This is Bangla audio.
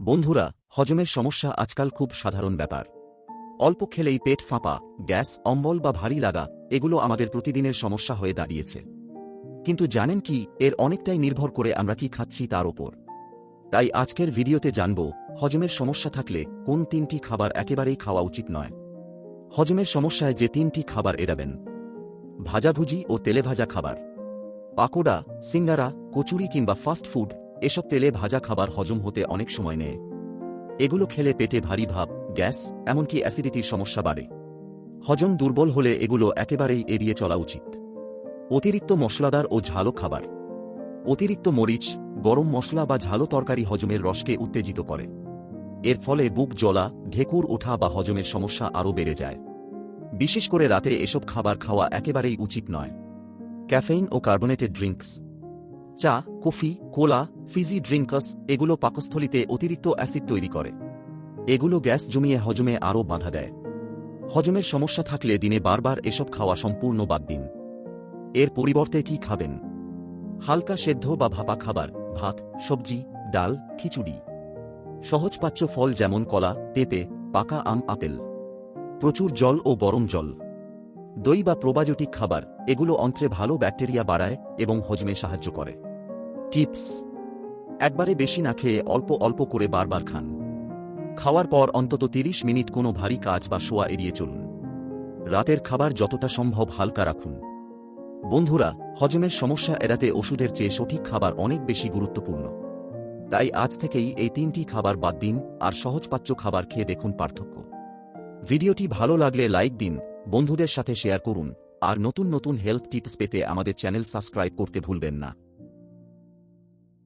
বন্ধুরা, হজমের সমস্যা আজকাল খুব সাধারণ ব্যাপার। অল্প খেলেই পেট ফাঁপা, গ্যাস, অম্বল বা ভারী লাগা, এগুলো আমাদের প্রতিদিনের সমস্যা হয়ে দাঁড়িয়েছে। কিন্তু জানেন কি, এর অনেকটাই নির্ভর করে আমরা কি খাচ্ছি তার ওপর। তাই আজকের ভিডিওতে জানব, হজমের সমস্যা থাকলে কোন তিনটি খাবার একেবারেই খাওয়া উচিত নয়। হজমের সমস্যায় যে তিনটি খাবার এড়াবেন। ভাজাভুজি ও তেলে ভাজা খাবার। পাকোড়া, সিঙ্গারা, কচুরি কিংবা ফাস্ট ফুড এসব তেলে ভাজা খাবার হজম হতে অনেক সময় নেয়। এগুলো খেলে পেটে ভারী ভাব, গ্যাস, এমনকি অ্যাসিডিটির সমস্যা বাড়ে। হজম দুর্বল হলে এগুলো একেবারেই এড়িয়ে চলা উচিত। অতিরিক্ত মশলাদার ও ঝালো খাবার। অতিরিক্ত মরিচ, গরম মশলা বা ঝালো তরকারি হজমের রসকে উত্তেজিত করে। এর ফলে বুক জ্বলা, ঢেকুর ওঠা বা হজমের সমস্যা আরও বেড়ে যায়। বিশেষ করে রাতে এসব খাবার খাওয়া একেবারেই উচিত নয়। ক্যাফেইন ও কার্বনেটেড ড্রিঙ্কস। চা, কফি, কোলা, ফিজি ড্রিঙ্কস এগুলো পাকস্থলিতে অতিরিক্ত অ্যাসিড তৈরি করে। এগুলো গ্যাস জমিয়ে হজমে আরও বাধা দেয়। হজমের সমস্যা থাকলে দিনে বারবার এসব খাওয়া সম্পূর্ণ বাদ দিন। এর পরিবর্তে কি খাবেন? হালকা সেদ্ধ বা ভাপা খাবার, ভাত, সবজি, ডাল, খিচুড়ি। সহজপাচ্য ফল যেমন কলা, পেঁপে, পাকা আম, আপেল। প্রচুর জল ও গরম জল। দই বা প্রোবায়োটিক খাবার, এগুলো অন্ত্রে ভালো ব্যাকটেরিয়া বাড়ায় এবং হজমে সাহায্য করে। টিপস। একবারে বেশি না খেয়ে অল্প অল্প করে বারবার খান। খাওয়ার পর অন্তত ৩০ মিনিট কোনো ভারী কাজ বা শোয়া এড়িয়ে চলুন। রাতের খাবার যতটা সম্ভব হালকা রাখুন। বন্ধুরা, হজমের সমস্যা এড়াতে ওষুধের চেয়ে সঠিক খাবার অনেক বেশি গুরুত্বপূর্ণ। তাই আজ থেকেই এই তিনটি খাবার বাদ দিন আর সহজপাচ্য খাবার খেয়ে দেখুন পার্থক্য। ভিডিওটি ভালো লাগলে লাইক দিন, বন্ধুদের সাথে শেয়ার করুন, আর নতুন নতুন হেলথ টিপস পেতে আমাদের চ্যানেল সাবস্ক্রাইব করতে ভুলবেন না।